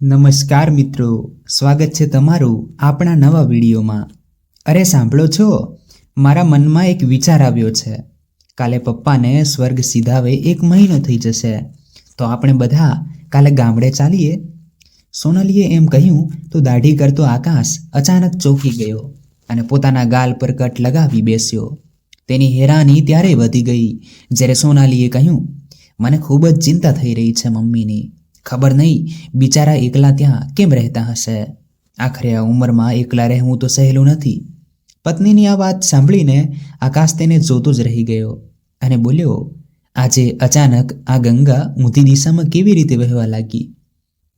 નમસ્કાર મિત્રો, સ્વાગત છે તમારું આપણા નવા વિડીયોમાં. અરે સાંભળો છો, મારા મનમાં એક વિચાર આવ્યો છે. કાલે પપ્પાને સ્વર્ગ સીધાવે એક મહિનો થઈ જશે. તો આપણે બધા કાલે ગામડે ચાલીએ. સોનાલીએ એમ કહ્યું, તો દાઢી કરતો આકાશ અચાનક ચોંકી ગયો અને પોતાના ગાલ પર કટ લગાવી બેસ્યો. તેની હેરાની ત્યારે વધી ગઈ, જ્યારે સોનાલીએ કહ્યું, મને ખૂબ જ ચિંતા થઈ રહી છે મમ્મીની. ખબર નહીં, બિચારા એકલા ત્યાં કેમ રહેતા હશે? આખરે આ ઉંમરમાં એકલા રહેવું તો સહેલું નથી. પત્નીની આ વાત સાંભળીને આકાશ તેને જોતો જ રહી ગયો અને બોલ્યો, આજે અચાનક આ ગંગા ઊંધી દિશામાં કેવી રીતે વહેવા લાગી?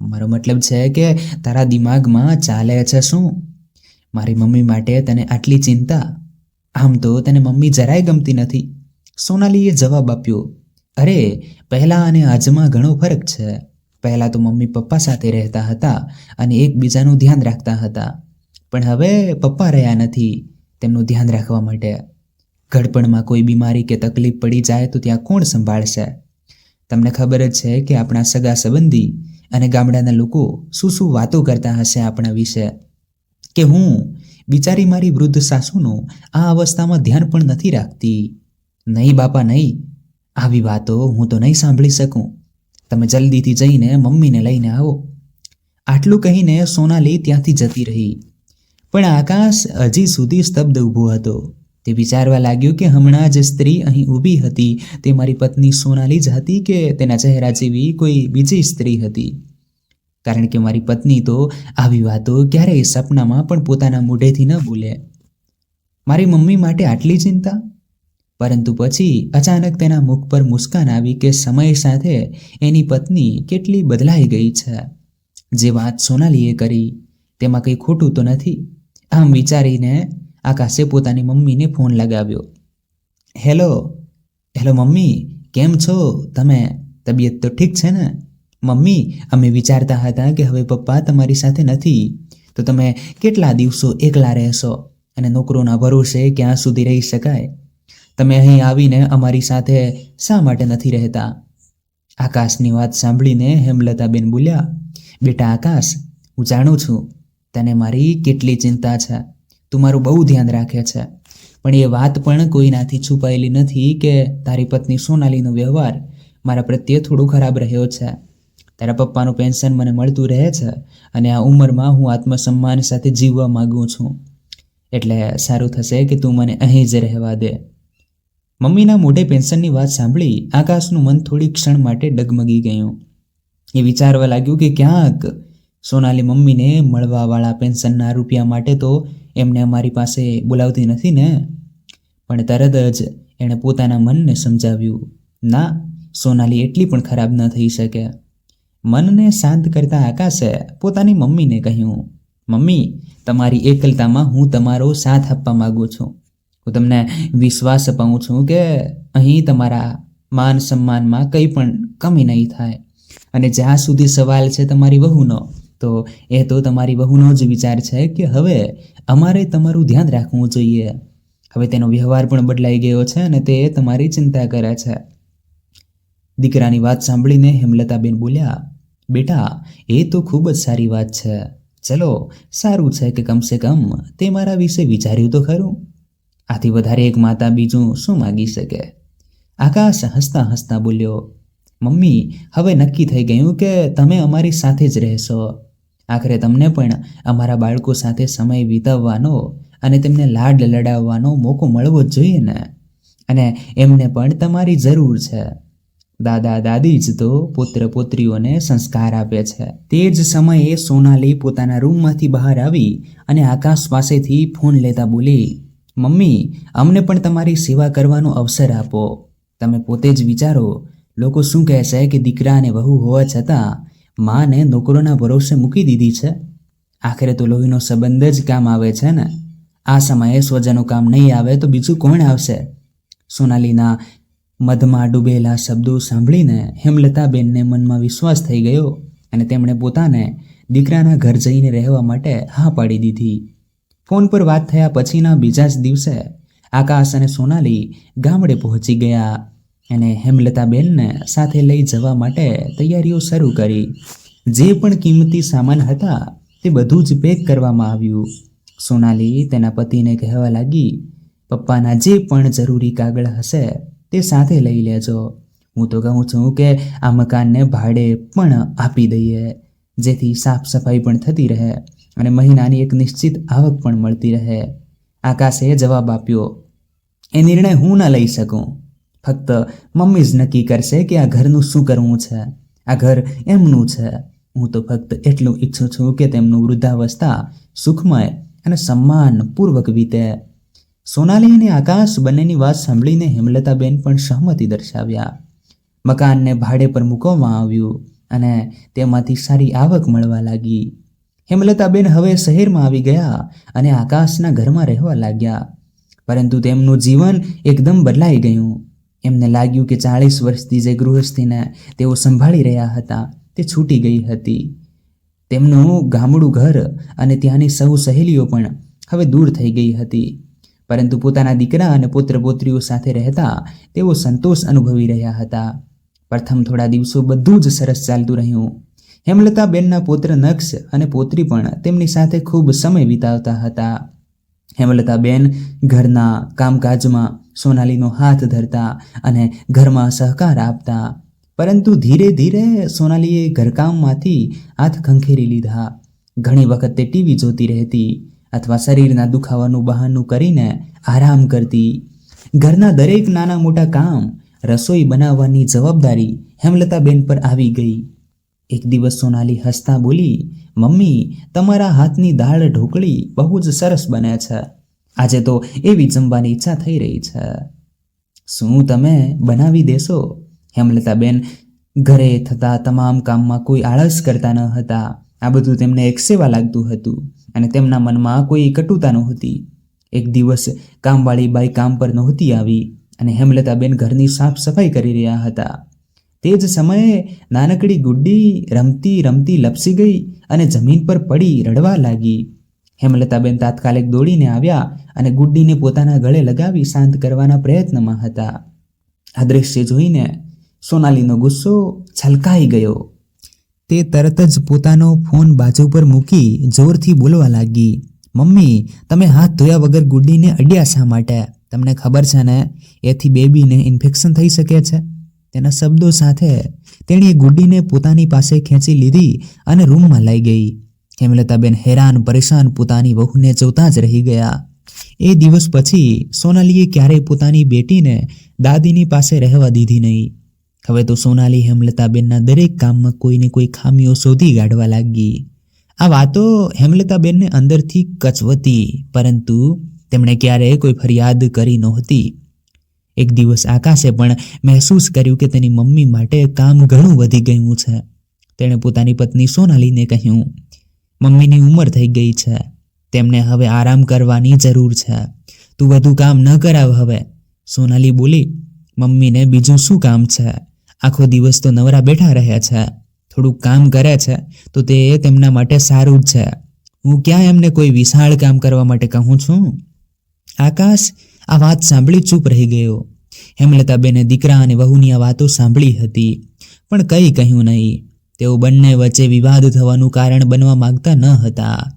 મારો મતલબ છે કે તારા દિમાગમાં ચાલે છે શું? મારી મમ્મી માટે તને આટલી ચિંતા? આમ તો તને મમ્મી જરાય ગમતી નથી. સોનાલીએ જવાબ આપ્યો, અરે, પહેલાં અને આજમાં ઘણો ફરક છે. પહેલાં તો મમ્મી પપ્પા સાથે રહેતા હતા અને એકબીજાનું ધ્યાન રાખતા હતા. પણ હવે પપ્પા રહ્યા નથી તેમનું ધ્યાન રાખવા માટે. ઘડપણમાં કોઈ બીમારી કે તકલીફ પડી જાય તો ત્યાં કોણ સંભાળશે? તમને ખબર જ છે કે આપણા સગા સંબંધી અને ગામડાના લોકો શું શું વાતો કરતા હશે આપણા વિશે. કે હું બિચારી મારી વૃદ્ધ સાસુનું આ અવસ્થામાં ધ્યાન પણ નથી રાખતી. નહીં બાપા, નહીં. આવી વાતો હું તો નહીં સાંભળી શકું. તમે જલ્દીથી જઈને મમ્મીને લઈને આવો. આટલું કહીને સોનાલી ત્યાંથી જતી રહી. પણ આકાશ હજી સુધી સ્તબ્ધ ઊભો હતો. તે વિચારવા લાગ્યું કે હમણાં જ સ્ત્રી અહીં ઊભી હતી. તે મારી પત્ની સોનાલી જ હતી કે તેના ચહેરા જેવી કોઈ બીજી સ્ત્રી હતી. કારણ કે મારી પત્ની તો આવી વાતો ક્યારેય સપનામાં પણ પોતાના મોઢેથી ન બોલે મારી મમ્મી માટે આટલી ચિંતા? પરંતુ પછી અચાનક તેના મુખ પર મુસ્કાન આવી કે સમય સાથે એની પત્ની કેટલી બદલાઈ ગઈ છે. જે વાત સોનાલીએ કરી, તેમાં કંઈ ખોટું તો નથી. આમ વિચારીને આકાશે પોતાની મમ્મીને ફોન લગાવ્યો. હેલો હેલો મમ્મી, કેમ છો? તમે તબિયત તો ઠીક છે ને? મમ્મી, અમે વિચારતા હતા કે હવે પપ્પા તમારી સાથે નથી. તો તમે કેટલા દિવસો એકલા રહેશો? અને નોકરોના ભરોસે ક્યાં સુધી રહી શકાય? તમે અહીં આવીને અમારી સાથે શા માટે નથી રહેતા? આકાશની વાત સાંભળીને હેમલતાબેન બોલ્યા, બેટા આકાશ, હું જાણું છું તને મારી કેટલી ચિંતા છે. તું મારું બહુ ધ્યાન રાખે છે. પણ એ વાત પણ કોઈનાથી છુપાયેલી નથી કે તારી પત્ની સોનાલીનો વ્યવહાર મારા પ્રત્યે થોડો ખરાબ રહ્યો છે. તારા પપ્પાનું પેન્શન મને મળતું રહે છે અને આ ઉંમરમાં હું આત્મસન્માન સાથે જીવવા માગું છું. એટલે સારું થશે કે તું મને અહીં જ રહેવા દે. મમ્મીના મોઢે પેન્શનની વાત સાંભળી આકાશનું મન થોડી ક્ષણ માટે ડગમગી ગયું. એ વિચારવા લાગ્યું કે ક્યાંક સોનાલી મમ્મીને મળવાવાળા પેન્શનના રૂપિયા માટે તો એમને અમારી પાસે બોલાવતી નથી ને? પણ તરત જ એણે પોતાના મનને સમજાવ્યું, ના, સોનાલી એટલી પણ ખરાબ ન થઈ શકે. મનને શાંત કરતા આકાશે પોતાની મમ્મીને કહ્યું, મમ્મી, તમારી એકલતામાં હું તમારો સાથ આપવા માગું છું. હું તમને વિશ્વાસ અપાવું છું કે અહીં તમારા માન સન્માનમાં કંઈ પણ કમી નહીં થાય. અને જ્યાં સુધી સવાલ છે તમારી વહુનો, તો એ તો તમારી વહુનો જ વિચાર છે કે હવે અમારે તમારું ધ્યાન રાખવું જોઈએ. હવે તેનો વ્યવહાર પણ બદલાઈ ગયો છે અને તે તમારી ચિંતા કરે છે. દીકરાની વાત સાંભળીને હેમલતાબેન બોલ્યા, બેટા, એ તો ખૂબ જ સારી વાત છે. ચલો, સારું છે કે કમસે કમ તે મારા વિશે વિચાર્યું તો ખરું. આથી વધારે એક માતા બીજું શું માગી શકે? આકાશ હસતા હસતા બોલ્યો, મમ્મી, હવે નક્કી થઈ ગયું કે તમે અમારી સાથે જ રહેશો. આખરે તમને પણ અમારા બાળકો સાથે સમય વિતાવવાનો અને તેમને લાડ લડાવવાનો મોકો મળવો જ જોઈએ ને. અને એમને પણ તમારી જરૂર છે. દાદા દાદી જ તો પુત્ર પુત્રીઓને સંસ્કાર આપે છે. તે જ સમયે સોનાલી પોતાના રૂમમાંથી બહાર આવી અને આકાશ પાસેથી ફોન લેતા બોલી મમ્મી, અમને પણ તમારી સેવા કરવાનો અવસર આપો. તમે પોતે જ વિચારો, લોકો શું કહેશે કે દીકરા અને વહુ હોવા છતાં, માને નોકરોના ભરોસે મૂકી દીધી છે? આખરે તો લોહીનો સંબંધ જ કામ આવે છે ને? આ સમયે સ્વજનો કામ નહીં આવે તો બીજું કોણ આવશે? સોનાલીના મધમાં ડૂબેલા શબ્દો સાંભળીને હેમલતાબેનને મનમાં વિશ્વાસ થઈ ગયો અને તેમણે પોતાને દીકરાના ઘર જઈને રહેવા માટે હા પાડી દીધી. ફોન પર વાત થયા પછીના બીજા જ દિવસે આકાશ અને સોનાલી ગામડે પહોંચી ગયા અને હેમલતાબેનને સાથે લઈ જવા માટે તૈયારીઓ શરૂ કરી. જે પણ કિંમતી સામાન હતા તે બધું જ પેક કરવામાં આવ્યું. સોનાલી તેના પતિને કહેવા લાગી, પપ્પાના જે પણ જરૂરી કાગળ હશે તે સાથે લઈ લેજો. હું તો કહું છું કે આ મકાનને ભાડે પણ આપી દઈએ, જેથી સાફ સફાઈ પણ થતી રહે. અને મહિનાની એક નિશ્ચિત આવક પણ મળતી રહે. આકાશે જવાબ આપ્યો, એ નિર્ણય હું ન લઈ શકું. ફક્ત મમ્મી જ નક્કી કરશે કે આ ઘરનું શું કરવું છે. આ ઘર એમનું છે. હું તો ફક્ત એટલું ઈચ્છું છું કે તેમનું વૃદ્ધાવસ્થા સુખમય અને સન્માનપૂર્વક વીતે. સોનાલી અને આકાશ બંનેની વાત સાંભળીને હેમલતાબેન પણ સહમતિ દર્શાવ્યા. મકાનને ભાડે પર મૂકવામાં આવ્યું અને તેમાંથી સારી આવક મળવા લાગી. હેમલતાબેન હવે શહેરમાં આવી ગયા અને આકાશના ઘરમાં રહેવા લાગ્યા. પરંતુ તેમનું જીવન એકદમ બદલાઈ ગયું. એમને લાગ્યું કે ચાળીસ વર્ષથી જે ગૃહસ્થીને તેઓ સંભાળી રહ્યા હતા, તે છૂટી ગઈ હતી. તેમનું ગામડું ઘર અને ત્યાંની સૌ સહેલીઓ પણ હવે દૂર થઈ ગઈ હતી. પરંતુ પોતાના દીકરા અને પુત્ર પુત્રીઓ સાથે રહેતા તેઓ સંતોષ અનુભવી રહ્યા હતા. પ્રથમ થોડા દિવસો બધું જ સરસ ચાલતું રહ્યું. હેમલતાબેનના પુત્ર નક્ષ અને પોત્રી પણ તેમની સાથે ખૂબ સમય વિતાવતા હતા. હેમલતાબેન ઘરના કામકાજમાં સોનાલીનો હાથ ધરતા અને ઘરમાં સહકાર આપતા. પરંતુ ધીરે ધીરે સોનાલીએ ઘરકામમાંથી હાથ ખંખેરી લીધા. ઘણી વખત તે ટીવી જોતી રહેતી અથવા શરીરના દુખાવાનું બહાનું કરીને આરામ કરતી. ઘરના દરેક નાના મોટા કામ રસોઈ બનાવવાની જવાબદારી હેમલતાબેન પર આવી ગઈ. એક દિવસ સોનાલી હસતા બોલી, મમ્મી, તમારા હાથની દાળ ઢોકળી બહુ જ સરસ બને છે. આજે તો એવી જમવાની ઈચ્છા થઈ રહી છે. શું તમે બનાવી દેશો? હેમલતાબેન ઘરે થતા તમામ કામમાં કોઈ આળસ કરતા ન હતા. આ બધું તેમને એક સેવા લાગતું હતું અને તેમના મનમાં કોઈ કટુતા નહોતી. એક દિવસ કામવાળી બાઈ કામ પર નહોતી આવી અને હેમલતાબેન ઘરની સાફ સફાઈ કરી રહ્યા હતા. તે જ સમયે નાનકડી ગુડ્ડી રમતી રમતી લપસી ગઈ અને જમીન પર પડી રડવા લાગી. હેમલતાબેન તાત્કાલિક દોડીને આવ્યા અને ગુડ્ડીને પોતાના ગળે લગાવી શાંત કરવાના પ્રયત્નમાં હતા. આ દ્રશ્ય જોઈને સોનાલીનો ગુસ્સો છલકાઈ ગયો. તે તરત જ પોતાનો ફોન બાજુ પર મૂકી જોરથી બોલવા લાગી, મમ્મી, તમે હાથ ધોયા વગર ગુડ્ડીને અડ્યા શા માટે? તમને ખબર છે ને, એથી બેબીને ઇન્ફેક્શન થઈ શકે છે? તેના શબ્દો સાથે તેણીએ ગુડ્ડીને પોતાની પાસે ખેંચી લીધી અને રૂમમાં લઈ ગઈ. હેમલતાબેન હેરાન, પરેશાન પોતાની વહુને જોતા જ રહી ગયા. એ દિવસ પછી સોનાલીએ ક્યારેય પોતાની બેટીને દાદીની પાસે રહેવા દીધી નહીં. હવે તો સોનાલી હેમલતાબેનના દરેક કામમાં કોઈને કોઈ ખામીઓ શોધી કાઢવા લાગી. આ વાતો હેમલતાબેનને અંદરથી કચવતી, પરંતુ તેમણે ક્યારેય કોઈ ફરિયાદ કરી નહોતી. એક દિવસ આકાશે પણ મહેસૂસ કર્યું કે તેની મમ્મી માટે કામ ઘણું વધી ગયું છે. તેણે પોતાની પત્ની સોનાલીને કહ્યું, મમ્મીની ઉંમર થઈ ગઈ છે. તેમને હવે આરામ કરવાની જરૂર છે. તું વધુ કામ ન કરાવ હવે. સોનાલી બોલી, મમ્મીને બીજું શું કામ છે? આખો દિવસ તો નવરા બેઠા રહે છે. થોડુંક કામ કરે છે તો તે તેમના માટે સારું જ છે. હું ક્યાં એમને કોઈ વિશાળ કામ કરવા માટે કહું છું? આકાશ આ વાત સાંભળી ચૂપ રહી ગયો. હેમલતાબેને દીકરા અને વહુની આ વાતો સાંભળી હતી, પણ કંઈ કહ્યું નહીં. તેઓ બંને વચ્ચે વિવાદ થવાનું કારણ બનવા માંગતા ન હતા.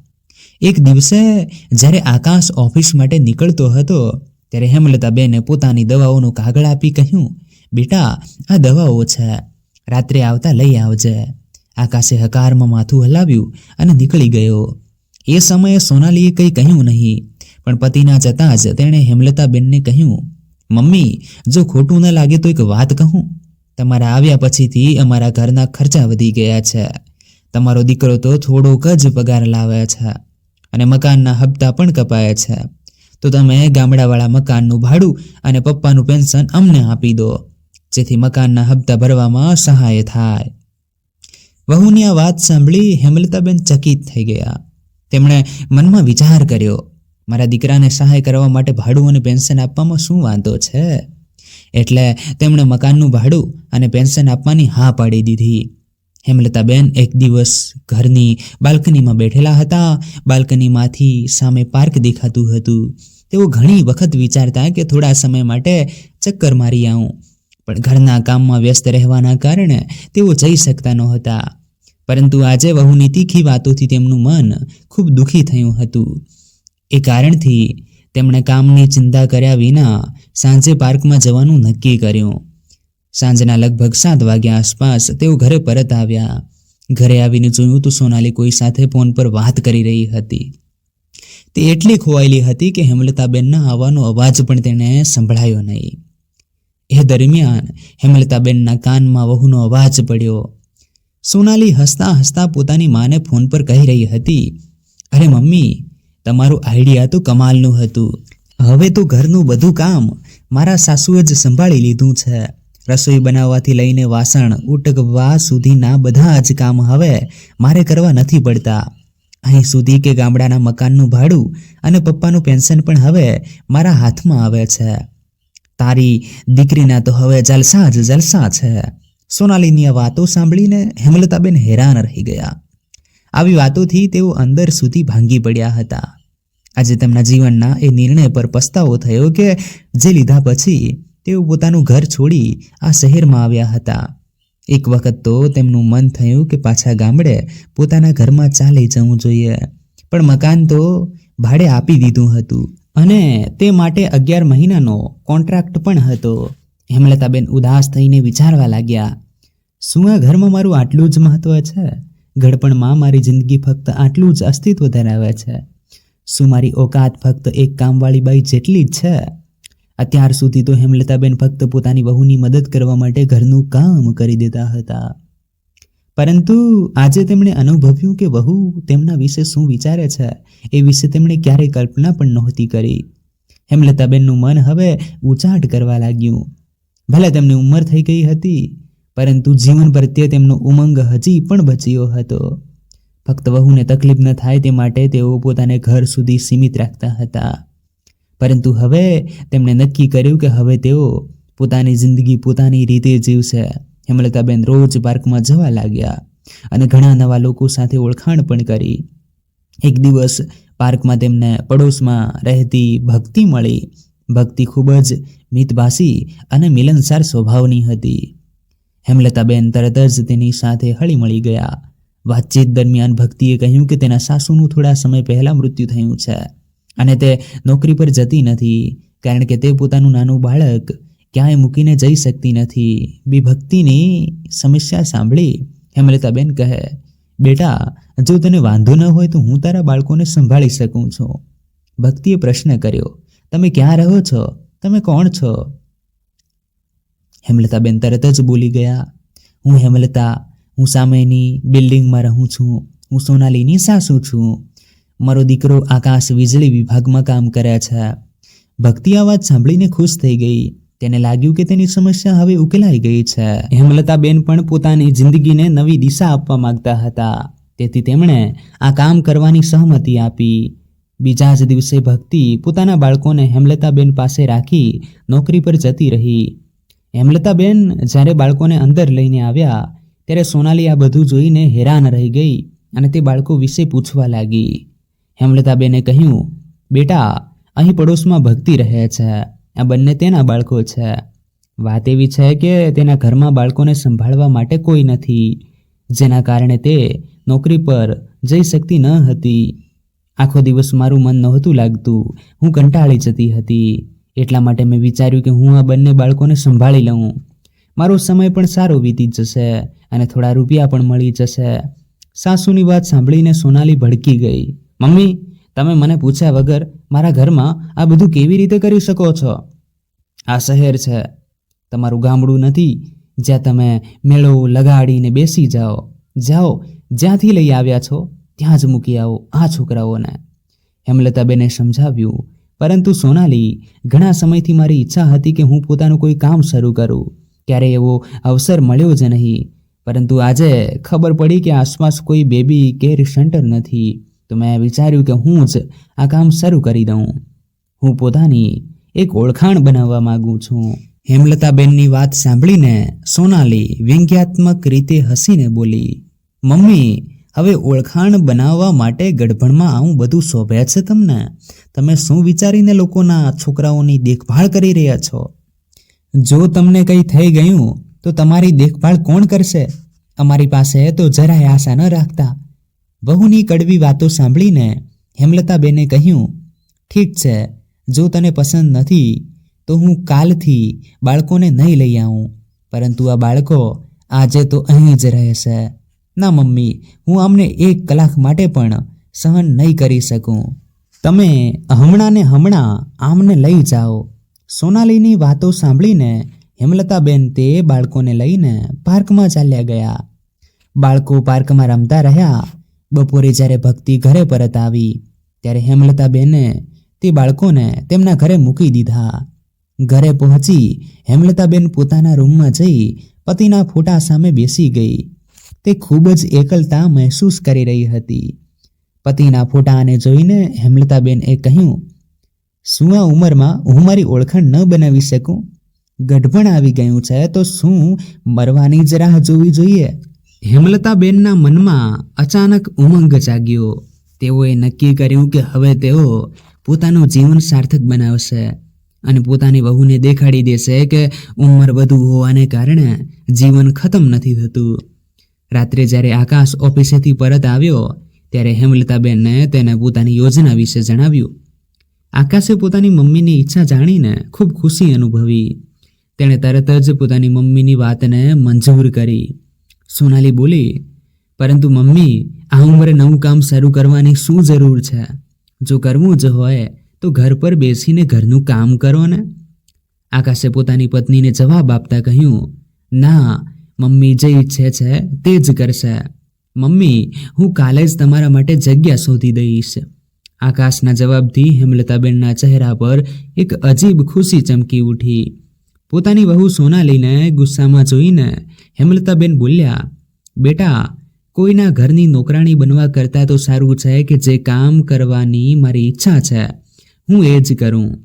એક દિવસે, જ્યારે આકાશ ઓફિસ માટે નીકળતો હતો, ત્યારે હેમલતાબેને પોતાની દવાઓનું કાગળ આપી કહ્યું, બેટા, આ દવાઓ છે. રાત્રે આવતા લઈ આવજે. આકાશે હકારમાં માથું હલાવ્યું અને નીકળી ગયો. એ સમયે સોનાલીએ કંઈ કહ્યું નહીં. પણ પતિના જતાં જ તેણે હેમલતાબેનને કહ્યું, મમ્મી, જો ખોટું ન લાગે તો એક વાત કહું. તમારા આવ્યા પછીથી અમારા ઘરના ખર્ચા વધી ગયા છે. તમારો દીકરો તો થોડોક જ પગાર લાવે છે અને મકાનના હપ્તા પણ કપાય છે. તો તમે ગામડાવાળા મકાનનું ભાડું અને પપ્પાનું પેન્શન અમને આપી દો, જેથી મકાનના હપ્તા ભરવામાં સહાય થાય. વહુની આ વાત સાંભળી હેમલતાબેન ચકિત થઈ ગયા. તેમણે મનમાં વિચાર કર્યો મારા દીકરાને સહાય કરવા માટે ભાડું અને પેન્શન આપવામાં શું વાંધો છે? એટલે તેમણે મકાનનું ભાડું અને પેન્શન આપવાની હા પાડી દીધી. હેમલતાબેન એક દિવસ ઘરની બાલ્કનીમાં બેઠેલા હતા. બાલ્કનીમાંથી સામે પાર્ક દેખાતું હતું. તેઓ ઘણી વખત વિચારતા કે થોડા સમય માટે ચક્કર મારી આવું. પણ ઘરના કામમાં વ્યસ્ત રહેવાના કારણે તેઓ જઈ શકતા નહોતા. પરંતુ આજે વહુની તીખી વાતોથી તેમનું મન ખૂબ દુઃખી થયું હતું. એ કારણથી તેમણે કામની ચિંતા કર્યા વિના સાંજે પાર્કમાં જવાનું નક્કી કર્યું. સાંજના લગભગ સાત વાગ્યા આસપાસ તેઓ ઘરે પરત આવ્યા. ઘરે આવીને જોયું તો સોનાલી કોઈ સાથે ફોન પર વાત કરી રહી હતી. તે એટલી ખોવાયેલી હતી કે હેમલતાબેનના આવવાનો અવાજ પણ તેણે સંભળાયો નહીં. એ દરમિયાન હેમલતાબેનના કાનમાં વહુનો અવાજ પડ્યો. સોનાલી હસતા હસતા પોતાની માને ફોન પર કહી રહી હતી, અરે મમ્મી તમારું આઈડિયા તો કમાલનું હતું. હવે તો ઘરનું બધું કામ મારા સાસુએ જ સંભાળી લીધું છે. રસોઈ બનાવવાથી લઈને વાસણ, ઉટકવા સુધીના બધા જ કામ હવે મારે કરવા નથી પડતા. અહીં સુધી કે ગામડાના મકાનનું ભાડું અને પપ્પાનું પેન્શન પણ હવે મારા હાથમાં આવે છે. તારી દીકરીના તો હવે જલસા જ જલસા છે. સોનાલીની આ વાતો સાંભળીને હેમલતાબેન હેરાન રહી ગયા. આવી વાતોથી તેઓ અંદર સુધી ભાંગી પડ્યા હતા. આજે તેમના જીવનના એ નિર્ણય પર પસ્તાવો થયો કે જે લીધા પછી તેઓ પોતાનું ઘર છોડી આ શહેરમાં આવ્યા હતા. એક વખત તો તેમનું મન થયું કે પાછા ગામડે પોતાના ઘરમાં ચાલી જવું જોઈએ. પણ મકાન તો ભાડે આપી દીધું હતું અને તે માટે અગિયાર મહિનાનો કોન્ટ્રાક્ટ પણ હતો. હેમલતાબેન ઉદાસ થઈને વિચારવા લાગ્યા, શું આ ઘરમાં મારું આટલું જ મહત્વ છે? ઘડપણમાં મારી જિંદગી ફક્ત આટલું જ અસ્તિત્વ ધરાવે છે. શું મારી ઓકાત ફક્ત એક કામવાળી બાઈ જેટલી જ છે? અત્યાર સુધી તો હેમલતાબેન ફક્ત પોતાની વહુની મદદ કરવા માટે ઘરનું કામ કરી દેતા હતા. પરંતુ આજે તેમણે અનુભવ્યું કે વહુ તેમના વિશે શું વિચારે છે, એ વિશે તેમણે ક્યારેય કલ્પના પણ નહોતી કરી. હેમલતાબેનનું મન હવે ઉચાટ કરવા લાગ્યું. ભલે તેમની ઉંમર થઈ ગઈ હતી, પરંતુ જીવન પ્રત્યે તેમનો ઉમંગ હજી પણ બચ્યો હતો. ફક્ત વહુને તકલીફ ન થાય તે માટે તેઓ પોતાને ઘર સુધી સીમિત રાખતા હતા. પરંતુ હવે તેમણે નક્કી કર્યું કે હવે તેઓ પોતાની જિંદગી પોતાની રીતે જીવશે. હેમલતાબેન રોજ પાર્કમાં જવા લાગ્યા અને ઘણા નવા લોકો સાથે ઓળખાણ પણ કરી. એક દિવસ પાર્કમાં તેમને પડોશમાં રહેતી ભક્તિ મળી. ભક્તિ ખૂબ જ મિતભાષી અને મિલનસાર સ્વભાવની હતી. હેમલતાબેન તરત જ તેની સાથે હળી મળી ગયા. વાતચીત દરમિયાન ભક્તિએ કહ્યું કે તેના સાસુનું થોડા સમય પહેલાં મૃત્યુ થયું છે અને તે નોકરી પર જતી નથી, કારણ કે તે પોતાનું નાનું બાળક ક્યાંય મૂકીને જઈ શકતી નથી. બી ભક્તિની સમસ્યા સાંભળી હેમલતાબેન કહે, બેટા, જો તને વાંધો ન હોય તો હું તારા બાળકોને સંભાળી શકું છું. ભક્તિએ પ્રશ્ન કર્યો, તમે ક્યાં રહો છો? તમે કોણ છો? હેમલતાબેન તરત જ બોલી ગયા, હું હેમલતા હું સામેની બિલ્ડિંગમાં રહું છું, હું સોનાલીની સાસુ છું. મારો દીકરો આકાશ વીજળી વિભાગમાં કામ કરે છે. ભક્તિ આ વાત સાંભળીને ખુશ થઈ ગઈ. તેને લાગ્યું કે તેની સમસ્યા હવે ઉકેલાઈ ગઈ છે. હેમલતાબેન પણ પોતાની જિંદગીને નવી દિશા આપવા માંગતા હતા. તેથી તેમણે આ કામ કરવાની સહમતિ આપી. બીજા જ દિવસે ભક્તિ પોતાના બાળકોને હેમલતાબેન પાસે રાખી નોકરી પર જતી રહી. હેમલતાબેન જ્યારે બાળકોને અંદર લઈને આવ્યા ત્યારે સોનાલી આ બધું જોઈને હેરાન રહી ગઈ અને તે બાળકો વિશે પૂછવા લાગી. હેમલતાબેને કહ્યું, બેટા, અહીં પડોશમાં ભક્તિ રહે છે. આ બંને તેના બાળકો છે. વાત એવી છે કે તેના ઘરમાં બાળકોને સંભાળવા માટે કોઈ નથી. જેના કારણે તે નોકરી પર જઈ શકતી ન હતી. આખો દિવસ મારું મન નહોતું લાગતું. હું કંટાળી જતી હતી. એટલા માટે મેં વિચાર્યું કે હું આ બંને બાળકોને સંભાળી લઉં. મારો સમય પણ સારો વીતી જશે. અને થોડા રૂપિયા પણ મળી જશે. સાસુની વાત સાંભળીને સોનાલી ભડકી ગઈ. મમ્મી, તમે મને પૂછ્યા વગર મારા ઘરમાં આ બધું કેવી રીતે કરી શકો છો? આ શહેર છે. તમારું ગામડું નથી. જ્યાં તમે મેળો લગાડીને બેસી જાઓ. જાઓ, જ્યાંથી લઈ આવ્યા છો, ત્યાં જ મૂકી આવો આ છોકરાઓને. હેમલતાબેને સમજાવ્યું. પરંતુ સોનાલી, ઘણા સમયથી મારી ઈચ્છા હતી કે હું પોતાનું કોઈ કામ શરૂ કરું. ક્યારેય એવો અવસર મળ્યો જ નહીં. પરંતુ આજે ખબર પડી કે આસપાસ કોઈ બેબી કેર સેન્ટર નથી. તો મેં વિચાર્યું કે હું જ આ કામ શરૂ કરી દઉં. હું પોતાની એક ઓળખાણ બનાવવા માગું છું. હેમલતાબેનની વાત સાંભળીને સોનાલી વ્યંગ્યાત્મક રીતે હસીને બોલી, મમ્મી, હવે ઓળખાણ બનાવવા માટે ગઢભણમાં આવું બધું શોભે છે તમને? તમે શું વિચારીને લોકોના છોકરાઓની દેખભાળ કરી રહ્યા છો? જો તમને કંઈ થઈ ગયું તો તમારી દેખભાળ કોણ કરશે? અમારી પાસે તો જરાય આશા ન રાખતા. વહુની કડવી વાતો સાંભળીને હેમલતાબેને કહ્યું, ઠીક છે, જો તને પસંદ નથી, તો હું કાલથી બાળકોને નહીં લઈ આવું. પરંતુ આ બાળકો આજે તો અહીં જ રહેશે. ના મમ્મી, હું આમને એક કલાક માટે પણ સહન નહીં કરી શકું. તમે હમણાં ને હમણાં આમને લઈ જાઓ. સોનાલીની વાતો સાંભળીને હેમલતાબેન તે બાળકોને લઈને પાર્કમાં ચાલ્યા ગયા. બાળકો પાર્કમાં રમતા રહ્યા. બપોરે જ્યારે ભક્તિ ઘરે પરત આવી, ત્યારે હેમલતાબેને તે બાળકોને તેમના ઘરે મૂકી દીધા. ઘરે પહોંચી હેમલતાબેન પોતાના રૂમમાં જઈ પતિના ફોટા સામે બેસી ગઈ. તે ખૂબ જ એકલતા મહેસૂસ કરી રહી હતી. પતિના ફોટાને જોઈને હેમલતાબેન એ કહ્યું, શું આ ઉંમરમાં હું મારી ઓળખાણ ન બનાવી શકું? ગઢપણ આવી ગયું છે, તો શું મરવાની જ રાહ જોવી જોઈએ? હેમલતાબેનના મનમાં અચાનક ઉમંગ જાગ્યો. તેઓએ નક્કી કર્યું કે હવે તેઓ પોતાનું જીવન સાર્થક બનાવશે અને પોતાની વહુને દેખાડી દેશે કે ઉંમર વધુ હોવાને કારણે જીવન ખતમ નથી થતું. રાત્રે જ્યારે આકાશ ઓફિસેથી પરત આવ્યો, ત્યારે હેમલતાબેનને તેને પોતાની યોજના વિશે જણાવ્યું. આકાશે પોતાની મમ્મીની ઈચ્છા જાણીને ખૂબ ખુશી અનુભવી. તેણે તરત જ પોતાની મમ્મીની વાતને મંજૂર કરી. સોનાલી બોલી, પરંતુ મમ્મી, આ ઉંમરે નવું કામ શરૂ કરવાની શું જરૂર છે? જો કરવું જ હોય, તો ઘર પર બેસીને ઘરનું કામ કરો ને. આકાશે પોતાની પત્નીને જવાબ આપતા કહ્યું, ના, મમ્મી જે ઈચ્છે છે તે જ કરશે. મમ્મી, હું કાલે જ તમારા માટે જગ્યા શોધી દઈશ. આકાશના જવાબથી હેમલતાબેનના ચહેરા પર એક અજીબ ખુશી ચમકી ઉઠી. પોતાની વહુ સોનાલીને ગુસ્સામાં જોઈને હેમલતાબેન બોલ્યા, બેટા, કોઈના ઘરની નોકરાણી બનવા કરતાં તો સારું છે કે જે કામ કરવાની મારી ઈચ્છા છે. હું એ જ કરું.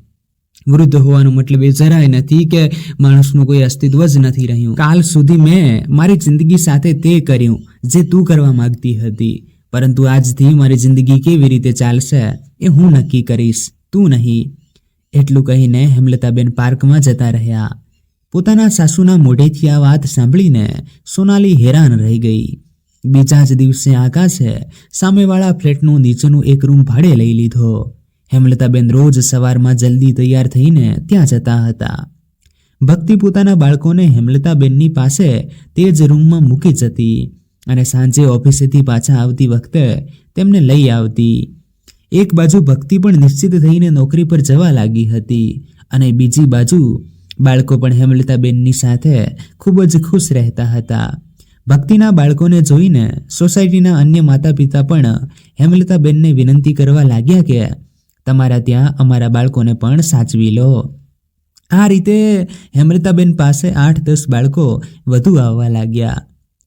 વૃદ્ધ હોવાનો મતલબ એ જરાય નથી કે માણસનું કોઈ અસ્તિત્વ જ નથી રહ્યું. કાલ સુધી મેં મારી જિંદગી સાથે તે કર્યું જે તું કરવા માંગતી હતી, પરંતુ આજથી મારી જિંદગી કેવી રીતે ચાલશે એ હું નક્કી કરીશ. તું નહીં. એટલું કહીને હેમલતાબેન પાર્કમાં જતા રહ્યા. પોતાના સાસુના મોઢેથી આ વાત સાંભળીને સોનાલી હેરાન રહી ગઈ. બીજા જ દિવસે આકાશે સામેવાળા ફ્લેટનું નીચેનું એક રૂમ ભાડે લઈ લીધો. હેમલતાબેન રોજ સવારમાં જલ્દી તૈયાર થઈને ત્યાં જતા હતા. ભક્તિ પોતાના બાળકોને હેમલતાબેનની પાસે તે જ રૂમમાં મૂકી જતી અને સાંજે ઓફિસેથી પાછા આવતી વખતે તેમને લઈ આવતી. એક બાજુ ભક્તિ પણ નિશ્ચિત થઈને નોકરી પર જવા લાગી હતી અને બીજી બાજુ બાળકો પણ હેમલતાબેનની સાથે ખૂબ જ ખુશ રહેતા હતા. ભક્તિના બાળકોને જોઈને સોસાયટીના અન્ય માતા પિતા પણ હેમલતાબેનને વિનંતી કરવા લાગ્યા કે તમારા ત્યાં અમારા બાળકોને પણ સાચવી લો. આ રીતે હેમલતાબેન પાસે આઠ દસ બાળકો વધુ આવવા લાગ્યા.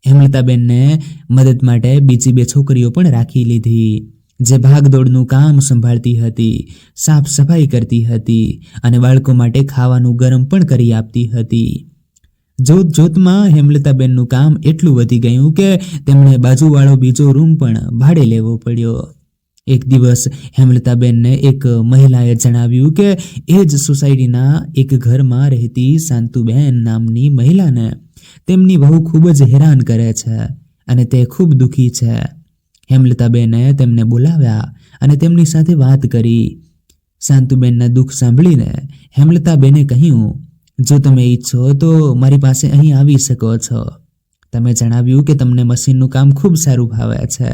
હેમલતાબેનને મદદ માટે બીજી બે છોકરીઓ પણ રાખી લીધી. જે ભાગદોડનું કામ સંભાળતી હતી, સાફ સફાઈ કરતી હતી અને બાળકો માટે ખાવાનું ગરમ પણ કરી આપતી હતી. જોત જોતમાં હેમલતાબેનનું કામ એટલું વધી ગયું કે તેમણે બાજુવાળો બીજો રૂમ પણ ભાડે લેવો પડ્યો. એક દિવસ હેમલતાબેનને એક મહિલાએ જણાવ્યું કે એ જ સોસાયટીના એક ઘરમાં રહેતી શાંતુબેન નામની મહિલાને તેમની બહુ ખૂબ જ હેરાન કરે છે અને તે ખૂબ દુઃખી છે. હેમલતાબેને તેમને બોલાવ્યા અને તેમની સાથે વાત કરી. શાંતુબેનના દુઃખ સાંભળીને હેમલતાબેને કહ્યું, જો તમે ઈચ્છો તો મારી પાસે અહીં આવી શકો છો. તમે જણાવ્યું કે તમને મશીનનું કામ ખૂબ સારું ભાવે છે.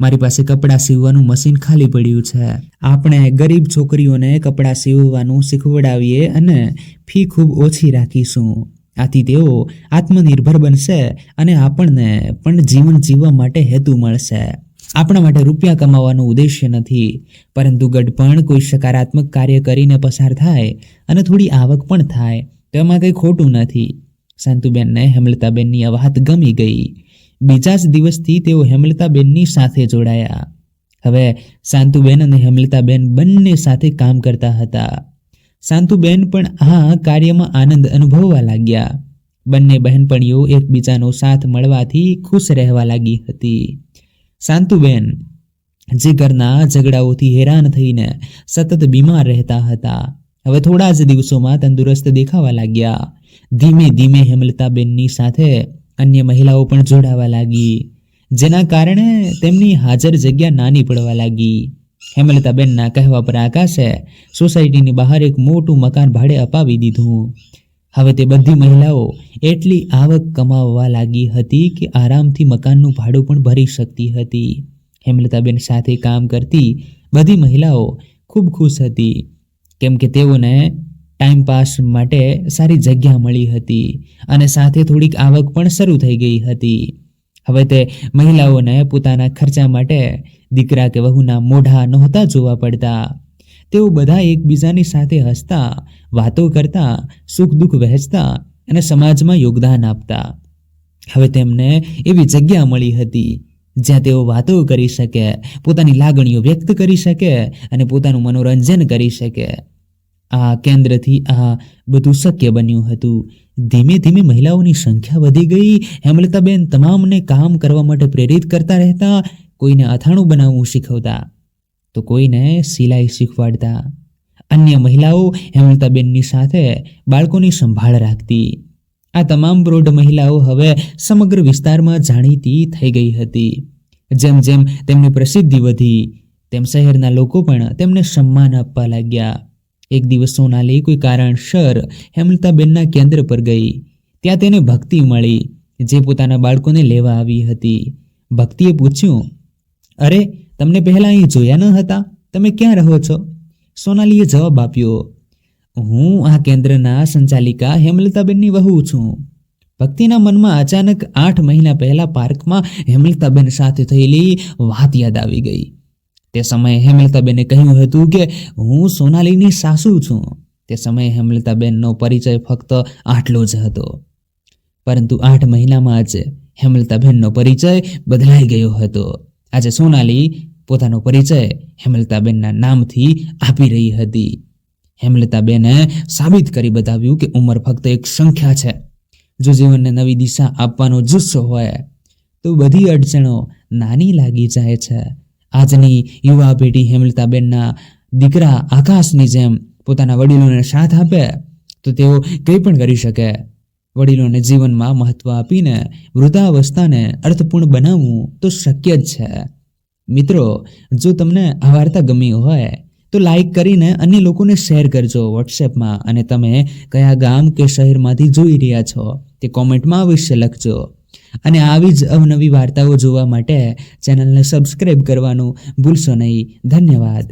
મારી પાસે કપડાં સીવવાનું મશીન ખાલી પડ્યું છે. આપણે ગરીબ છોકરીઓને કપડાં સીવવાનું શીખવડાવીએ અને ફી ખૂબ ઓછી રાખીશું. આથી તેઓ આત્મનિર્ભર બનશે અને આપણને પણ જીવન જીવવા માટે હેતુ મળશે. આપણા માટે રૂપિયા કમાવાનો ઉદ્દેશ્ય નથી, પરંતુ ગઢપણ કોઈ સકારાત્મક કાર્ય કરીને પસાર થાય અને થોડી આવક પણ થાય, તો એમાં કંઈ ખોટું નથી. શાંતુબેનને હેમલતાબેનની આ વાત ગમી ગઈ. બીજા જ દિવસથી તેઓ હેમલતાબેનની સાથે જોડાયા. હવે શાંતુબેન અને હેમલતાબેન બંને સાથે કામ કરતા હતા. શાંતુબેન પણ આ કાર્યમાં આનંદ અનુભવવા લાગ્યા. બંને બહેનપણીઓ એકબીજાનો સાથ મળવાથી ખુશ રહેવા લાગી હતી. શાંતુબેન જે ઘરના ઝઘડાઓથી હેરાન થઈને સતત બીમાર રહેતા હતા, હવે થોડા જ દિવસોમાં તંદુરસ્ત દેખાવા લાગ્યા. ધીમે ધીમે હેમલતાબેનની સાથે અન્ય મહિલાઓ પણ જોડાવા લાગી, જેના કારણે તેમની હાજર જગ્યા નાની પડવા લાગી. હેમલતાબેનના કહેવા પર આકાશે સોસાયટીની બહાર એક મોટું મકાન ભાડે અપાવી દીધું. હવે તે બધી મહિલાઓ એટલી આવક કમાવવા લાગી હતી કે આરામથી મકાનનું ભાડું પણ ભરી શકતી હતી. હેમલતાબેન સાથે કામ કરતી બધી મહિલાઓ ખૂબ ખુશ હતી, કેમ કે તેઓને ટાઈમ પાસ માટે સારી જગ્યા મળી હતી અને સાથે થોડીક આવક પણ શરૂ થઈ ગઈ હતી. હવે તે મહિલાઓને પોતાના ખર્ચા માટે દીકરા કે વહુના મોઢા નહોતા જોવા પડતા. તેઓ બધા એકબીજાની સાથે હસતા, વાતો કરતા, સુખ દુઃખ વહેંચતા અને સમાજમાં યોગદાન આપતા. હવે તેમને એવી જગ્યા મળી હતી, જ્યાં તેઓ વાતો કરી શકે, પોતાની લાગણીઓ વ્યક્ત કરી શકે અને પોતાનું મનોરંજન કરી શકે. આ કેન્દ્રથી આ બધું શક્ય બન્યું હતું. ધીમે ધીમે મહિલાઓની સંખ્યા વધી ગઈ. હેમલતાબેન તમામને કામ કરવા માટે પ્રેરિત કરતા રહેતા કોઈને અથાણું બનાવવું શીખવતા, તો કોઈને સિલાઈ શીખવાડતા. અન્ય મહિલાઓ હેમલતાબેનની સાથે બાળકોની સંભાળ રાખતી. આ તમામ પ્રૌઢ મહિલાઓ હવે સમગ્ર વિસ્તારમાં જાણીતી થઈ ગઈ હતી. જેમ જેમ તેમની પ્રસિદ્ધિ વધી, તેમ શહેરના લોકો પણ તેમને સન્માન આપવા લાગ્યા. એક દિવસ સોનાલી કોઈ કારણસર હેમલતાબેનના કેન્દ્ર પર ગઈ. ત્યાં તેને ભક્તિ મળી, જે પોતાના બાળકોને લેવા આવી હતી. ભક્તિએ પૂછ્યું અરે, તમને પહેલાં અહીં જોયા ન હતા? તમે ક્યાં રહો છો? સોનાલીએ જવાબ આપ્યો, હું આ કેન્દ્રના સંચાલિકા હેમલતાબેનની વહુ છું. ભક્તિના મનમાં અચાનક આઠ મહિના પહેલા પાર્કમાં હેમલતાબેન સાથે થયેલી વાત યાદ આવી ગઈ. તે સમયે હેમલતાબેને કહ્યું હતું કે, હું સોનાલીની સાસુ છું. તે સમયે હેમલતાબેનનો પરિચય ફક્ત આટલો જ હતો. પરંતુ આઠ મહિનામાં જ હેમલતાબેનનો પરિચય બદલાઈ ગયો હતો. આજે સોનાલી પોતાનો પરિચય હેમલતાબેનના નામથી આપી રહી હતી. હેમલતાબેને સાબિત કરી બતાવ્યું કે ઉંમર ફક્ત એક સંખ્યા છે. જો જીવનને નવી દિશા આપવાનો જુસ્સો હોય, તો બધી અડચણો નાની લાગી જાય છે. આજની યુવા પેઢી હેમલતાબેનના દીકરા આકાશની જેમ પોતાના વડીલોને સાથ આપે, તો તેઓ કંઈ પણ કરી શકે. વડીલોને જીવનમાં મહત્વ આપીને વૃદ્ધાવસ્થાને અર્થપૂર્ણ બનાવવું તો શક્ય જ છે. મિત્રો, જો તમને આ વાર્તા ગમી હોય, તો લાઈક કરીને અન્ય લોકોને શેર કરજો વોટ્સએપમાં અને તમે કયા ગામ કે શહેરમાંથી જોઈ રહ્યા છો તે કોમેન્ટમાં અવશ્ય લખજો. અને આવી જ અવનવી વાર્તાઓ જોવા માટે ચેનલને સબસ્ક્રાઈબ કરવાનું ભૂલશો નહીં. ધન્યવાદ.